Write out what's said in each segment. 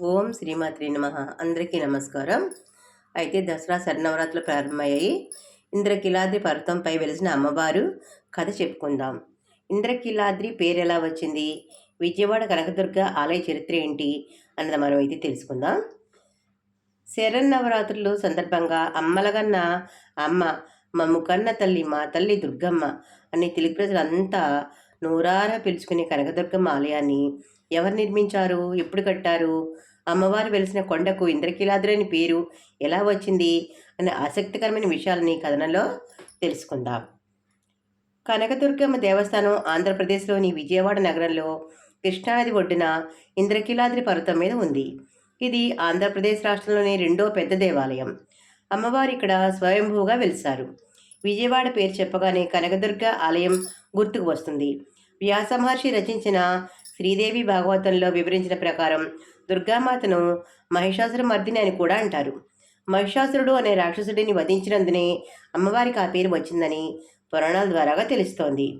ఓం శ్రీమాత్రి నమ. అందరికీ నమస్కారం. అయితే దసరా శరణవరాత్రులు ప్రారంభమయ్యాయి. ఇంద్రకిలాద్రి పర్వతంపై వెలిసిన అమ్మవారు కథ చెప్పుకుందాం. ఇంద్రకిలాద్రి పేరు ఎలా వచ్చింది? విజయవాడ కనకదుర్గ ఆలయ చరిత్ర ఏంటి? అన్నది మనం అయితే తెలుసుకుందాం. శరన్నవరాత్రులు సందర్భంగా అమ్మలగన్న అమ్మ మమ్ము కన్న తల్లి మా తల్లి దుర్గమ్మ అని తెలుగు ప్రజలంతా నూరారా పిలుచుకునే కనకదుర్గమ్మ ఆలయాన్ని ఎవరు నిర్మించారు? ఎప్పుడు కట్టారు? అమ్మవారు వెలిసిన కొండకు ఇంద్రకీలాద్రి అని పేరు ఎలా వచ్చింది? అనే ఆసక్తికరమైన విషయాలని కథనంలో తెలుసుకుందాం. కనకదుర్గమ్మ దేవస్థానం ఆంధ్రప్రదేశ్లోని విజయవాడ నగరంలో కృష్ణానది ఒడ్డున ఇంద్రకీలాద్రి పర్వతం మీద ఉంది. ఇది ఆంధ్రప్రదేశ్ రాష్ట్రంలోని రెండో పెద్ద దేవాలయం. అమ్మవారు ఇక్కడ స్వయంభూగా వెలిసారు. విజయవాడ పేరు చెప్పగానే కనకదుర్గ ఆలయం గుర్తుకు వస్తుంది. వ్యాస మహర్షి రచించిన శ్రీదేవి భాగవతంలో వివరించిన ప్రకారం దుర్గామాతను మహిషాసుర మర్దిని అని కూడా అంటారు. మహిషాసురుడు అనే రాక్షసుడిని వధించినందునే అమ్మవారికి ఆ పేరు వచ్చిందని పురాణాల ద్వారాగా తెలుస్తోంది.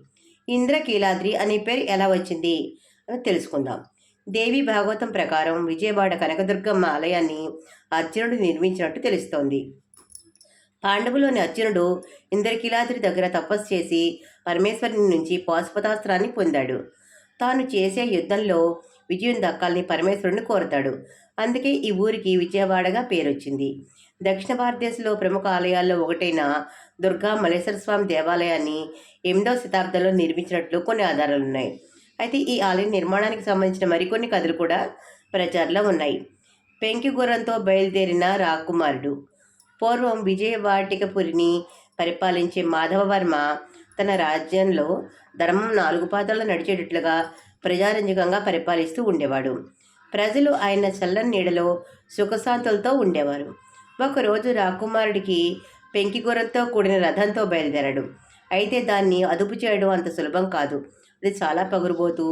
ఇంద్రకీలాద్రి అనే పేరు ఎలా వచ్చింది అని తెలుసుకుందాం. దేవి భాగవతం ప్రకారం విజయవాడ కనకదుర్గమ్మ ఆలయాన్ని అర్జునుడు నిర్మించినట్టు తెలుస్తోంది. పాండవులోని అర్జునుడు ఇంద్రకీలాద్రి దగ్గర తపస్సు చేసి పరమేశ్వరుని నుంచి పాశుపతాస్త్రాన్ని పొందాడు. తాను చేసే యుద్ధంలో విజయం దక్కాలని పరమేశ్వరుని కోరతాడు. అందుకే ఈ ఊరికి విజయవాడగా పేరొచ్చింది. దక్షిణ భారతదేశంలో ప్రముఖ ఆలయాల్లో ఒకటైన దుర్గా మల్లేశ్వర స్వామి దేవాలయాన్ని ఎనిమిదవ శతాబ్దంలో నిర్మించినట్లు కొన్ని ఆధారాలున్నాయి. అయితే ఈ ఆలయం నిర్మాణానికి సంబంధించిన మరికొన్ని కథలు కూడా ప్రచారంలో ఉన్నాయి. పెంకి గుర్రంతో బయలుదేరిన రాకుమారుడు. పూర్వం విజయవాటికపురిని పరిపాలించే మాధవవర్మ తన రాజ్యంలో ధర్మం నాలుగు పాదాలు నడిచేటట్లుగా ప్రజారంజకంగా పరిపాలిస్తూ ఉండేవాడు. ప్రజలు ఆయన చల్లని నీడలో సుఖశాంతులతో ఉండేవారు. ఒకరోజు రాకుమారుడికి పెంకిగూరంతో కూడిన రథంతో బయలుదేరాడు. అయితే దాన్ని అదుపు చేయడం అంత సులభం కాదు. అది చాలా పగురుబోతూ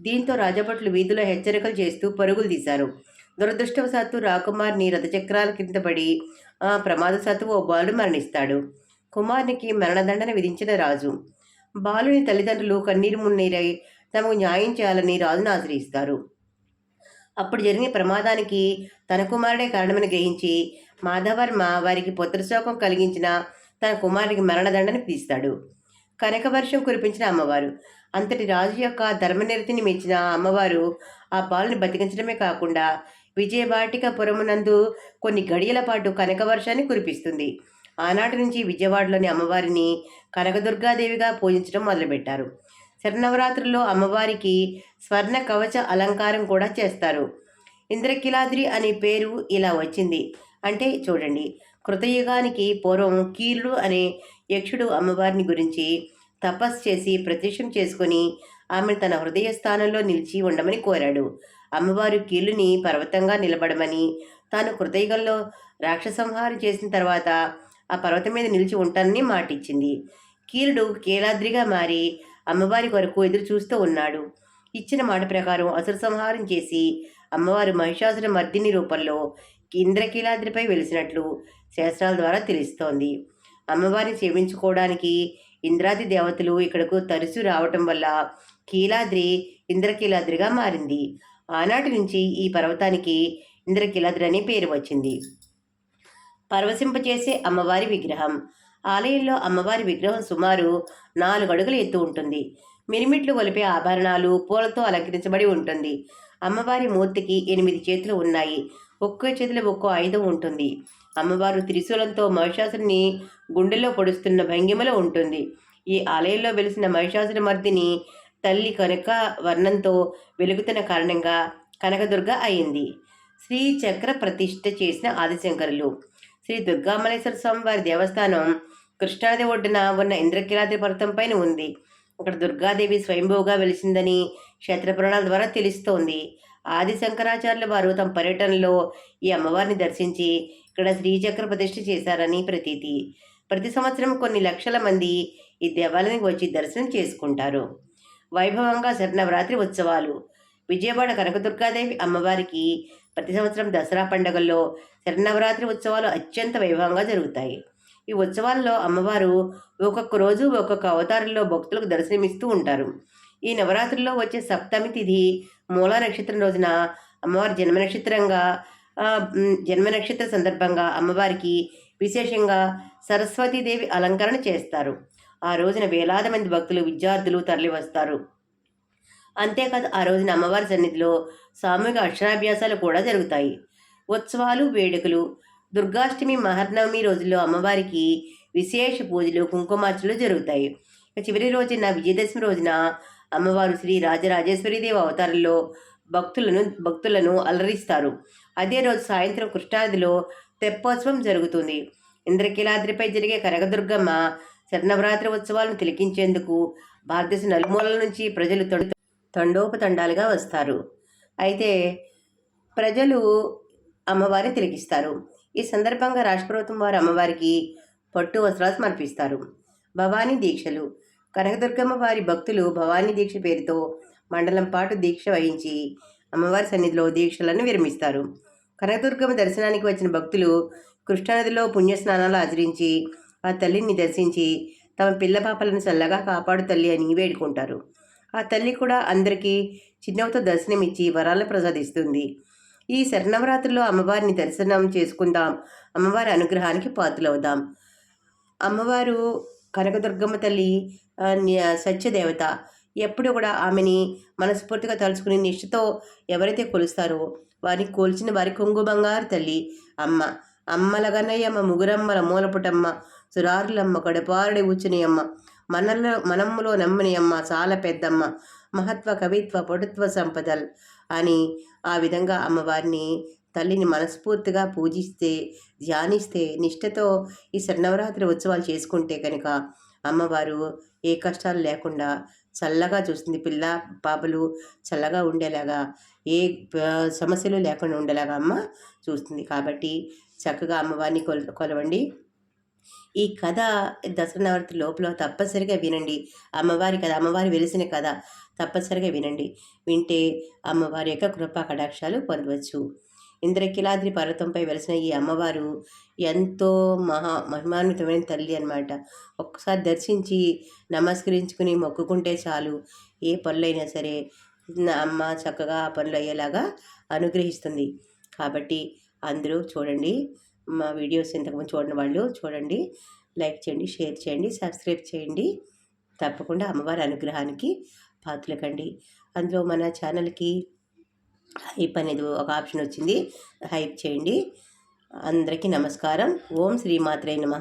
దీంతో రాజభట్లు వీధిలో హెచ్చరికలు చేస్తూ పరుగులు తీశారు. దురదృష్టవశాత్తు రాకుమార్ని రథచక్రాల కింద పడి ప్రమాదశాత్తు ఓ బాలుడు మరణిస్తాడు. కుమారునికి మరణదండన విధించిన రాజు. బాలుని తల్లిదండ్రులు కన్నీరు మున్నీరై తమకు న్యాయం చేయాలని రాజును ఆశ్రయిస్తారు. అప్పుడు జరిగిన ప్రమాదానికి తన కుమారుడే కారణమని గ్రహించి మాధవర్మ వారికి పుత్రశోకం కలిగించిన తన కుమారుడికి మరణదండని విధిస్తాడు. కనకవర్షం కురిపించిన అమ్మవారు. అంతటి రాజు యొక్క ధర్మనిరతిని మెచ్చిన అమ్మవారు ఆ పాలను బతికించడమే కాకుండా విజయవాటికపురమునందు కొన్ని గడియల పాటు కనకవర్షాన్ని కురిపిస్తుంది. ఆనాటి నుంచి విజయవాడలోని అమ్మవారిని కనకదుర్గాదేవిగా పూజించడం మొదలుపెట్టారు. శరణవరాత్రుల్లో అమ్మవారికి స్వర్ణ కవచ అలంకారం కూడా చేస్తారు. ఇంద్రకిలాద్రి అనే పేరు ఇలా వచ్చింది. అంటే చూడండి కృతయుగానికి పూర్వం కీర్లు అనే యక్షుడు అమ్మవారిని గురించి తపస్సు చేసి ప్రత్యక్షం చేసుకొని ఆమెను తన హృదయ స్థానంలో నిలిచి ఉండమని కోరాడు. అమ్మవారు కీలుని పర్వతంగా నిలబడమని తాను కృతయుగంలో రాక్షసంహారం చేసిన తర్వాత ఆ పర్వతం మీద నిలిచి ఉంటానని మాటిచ్చింది. కీరుడు కీలాద్రిగా మారి అమ్మవారి కొరకు ఎదురు చూస్తూ ఉన్నాడు. ఇచ్చిన మాట ప్రకారం అసుర సంహారం చేసి అమ్మవారు మహిషాసుర మర్దిని రూపంలో ఇంద్రకీలాద్రిపై వెలిసినట్లు శాస్త్రాల ద్వారా తెలుస్తోంది. అమ్మవారిని సేవించుకోవడానికి ఇంద్రాది దేవతలు ఇక్కడకు తరచు రావటం వల్ల కీలాద్రి ఇంద్రకీలాద్రిగా మారింది. ఆనాటి నుంచి ఈ పర్వతానికి ఇంద్రకీలాద్రి అనే పేరు వచ్చింది. పరవశింపచేసే అమ్మవారి విగ్రహం. ఆలయంలో అమ్మవారి విగ్రహం సుమారు నాలుగు అడుగులు ఎత్తు ఉంటుంది. మిరిమిట్లు ఒలిపే ఆభరణాలు పూలతో అలంకరించబడి ఉంటుంది. అమ్మవారి మూర్తికి ఎనిమిది చేతులు ఉన్నాయి. ఒక్కో చేతిలో ఒక్కో ఆయుధం ఉంటుంది. అమ్మవారు త్రిశూలంతో మహిషాసుని గుండెల్లో పొడుస్తున్న భంగిమలో ఉంటుంది. ఈ ఆలయంలో వెలిసిన మహిషాసుర మర్దిని తల్లి కనుక వర్ణంతో వెలుగుతున్న కారణంగా కనకదుర్గ అయింది. శ్రీ చక్ర ప్రతిష్ఠ చేసిన ఆదిశంకరులు. శ్రీ దుర్గామలేశ్వర స్వామి వారి దేవస్థానం కృష్ణానది ఒడ్డున ఉన్న ఇంద్రకీలాద్రి పర్వతం పైన ఉంది. అక్కడ దుర్గాదేవి స్వయంభూగా వెలిసిందని క్షేత్రపురాణాల ద్వారా తెలుస్తోంది. ఆది శంకరాచార్యుల వారు తమ పర్యటనలో ఈ అమ్మవారిని దర్శించి ఇక్కడ శ్రీచక్ర ప్రతిష్ఠ చేశారని ప్రతీతి. ప్రతి సంవత్సరం కొన్ని లక్షల మంది ఈ దేవాలయానికి వచ్చి దర్శనం చేసుకుంటారు. వైభవంగా శరణవరాత్రి ఉత్సవాలు. విజయవాడ కనకదుర్గాదేవి అమ్మవారికి ప్రతి సంవత్సరం దసరా పండుగల్లో శరణవరాత్రి ఉత్సవాలు అత్యంత వైభవంగా జరుగుతాయి. ఈ ఉత్సవాల్లో అమ్మవారు ఒక్కొక్క రోజు ఒక్కొక్క అవతారంలో భక్తులకు దర్శనమిస్తూ ఉంటారు. ఈ నవరాత్రుల్లో వచ్చే సప్తమి తిథి మూలా నక్షత్రం రోజున అమ్మవారి జన్మ నక్షత్రంగా జన్మ నక్షత్ర సందర్భంగా అమ్మవారికి విశేషంగా సరస్వతీదేవి అలంకరణ చేస్తారు. ఆ రోజున వేలాది మంది భక్తులు విద్యార్థులు తరలి వస్తారు అంతేకాదు ఆ రోజున అమ్మవారి సన్నిధిలో సామూహిక అక్షరాభ్యాసాలు కూడా జరుగుతాయి. ఉత్సవాలు వేడుకలు దుర్గాష్టమి మహర్నవమి రోజుల్లో అమ్మవారికి విశేష పూజలు కుంకుమార్చలు జరుగుతాయి. చివరి రోజున విజయదశమి రోజున అమ్మవారు శ్రీ రాజరాజేశ్వరీదేవి అవతారంలో భక్తులను భక్తులను అలరిస్తారు. అదే రోజు సాయంత్రం కృష్ణాదిలో తెప్పోత్సవం జరుగుతుంది. ఇంద్రకీలాద్రిపై జరిగే కనకదుర్గమ్మ శరణవరాత్రి ఉత్సవాలను తిలకించేందుకు భారతదేశ నలుమూలల నుంచి ప్రజలు తొడ తండోపతండాలుగా వస్తారు. అయితే ప్రజలు అమ్మవారిని తిరిగిస్తారు ఈ సందర్భంగా రాష్ట్ర ప్రభుత్వం వారు అమ్మవారికి పట్టు వస్త్రాలు సమర్పిస్తారు. భవానీ దీక్షలు. కనకదుర్గమ్మ వారి భక్తులు భవానీ దీక్ష పేరుతో మండలం పాటు దీక్ష వహించి అమ్మవారి సన్నిధిలో దీక్షలను విరమిస్తారు. కనకదుర్గమ్మ దర్శనానికి వచ్చిన భక్తులు కృష్ణానదిలో పుణ్యస్నానాలు ఆచరించి ఆ తల్లిని దర్శించి తమ పిల్ల పాపలను చల్లగా కాపాడు తల్లి అని వేడుకుంటారు. ఆ తల్లి కూడా అందరికీ చిన్నవతో దర్శనమిచ్చి వరాలను ప్రసాదిస్తుంది. ఈ శరణవరాత్రిలో అమ్మవారిని దర్శనం చేసుకుందాం. అమ్మవారి అనుగ్రహానికి పాత్రలవుదాం. అమ్మవారు కనకదుర్గమ్మ తల్లి సత్యదేవత ఎప్పుడు కూడా ఆమెని మనస్ఫూర్తిగా తలుచుకుని నిష్ఠతో ఎవరైతే కొలుస్తారో వారిని కోల్చిన వారి కొంగు బంగారు తల్లి అమ్మ. అమ్మలగన్నయ్యమ్మ ముగురమ్మల మూలపుటమ్మ సురారులమ్మ కడపారుడి ఉచ్చునియమ్మ మనల్లో మనమ్ములో నమ్మని అమ్మ చాలా పెద్దమ్మ. మహత్వ కవిత్వ పటుత్వ సంపదల్ అని ఆ విధంగా అమ్మవారిని తల్లిని మనస్ఫూర్తిగా పూజిస్తే ధ్యానిస్తే నిష్ఠతో ఈ శరణవరాత్రి ఉత్సవాలు చేసుకుంటే కనుక అమ్మవారు ఏ కష్టాలు లేకుండా చల్లగా చూస్తుంది. పిల్ల పాపలు చల్లగా ఉండేలాగా ఏ సమస్యలు లేకుండా ఉండేలాగా అమ్మ చూస్తుంది. కాబట్టి చక్కగా అమ్మవారిని కొల కొలవండి. ఈ కథ దసరా నవరాత్రి లోపల తప్పనిసరిగా వినండి. అమ్మవారి కథ అమ్మవారి వెలిసిన కథ తప్పనిసరిగా వినండి. వింటే అమ్మవారి యొక్క కృపా కటాక్షాలు పొందవచ్చు. ఇంద్రకిలాద్రి పర్వతంపై వెలిసిన ఈ అమ్మవారు ఎంతో మహా మహిమాన్వితమైన తల్లి అన్నమాట. ఒక్కసారి దర్శించి నమస్కరించుకుని మొక్కుకుంటే చాలు. ఏ పనులైనా సరే నా అమ్మ చక్కగా ఆ పనులు అయ్యేలాగా అనుగ్రహిస్తుంది. కాబట్టి అందరూ చూడండి. మా వీడియోస్ ఇంతకుముందు చూడని వాళ్ళు చూడండి లైక్ చేయండి షేర్ చేయండి సబ్స్క్రైబ్ చేయండి. తప్పకుండా అమ్మవారి అనుగ్రహానికి పాత్రలకండి. అందులో మన ఛానల్కి హైప్ అనేది ఒక ఆప్షన్ వచ్చింది. హైప్ చేయండి. అందరికీ నమస్కారం. ఓం శ్రీమాత్రే నమ.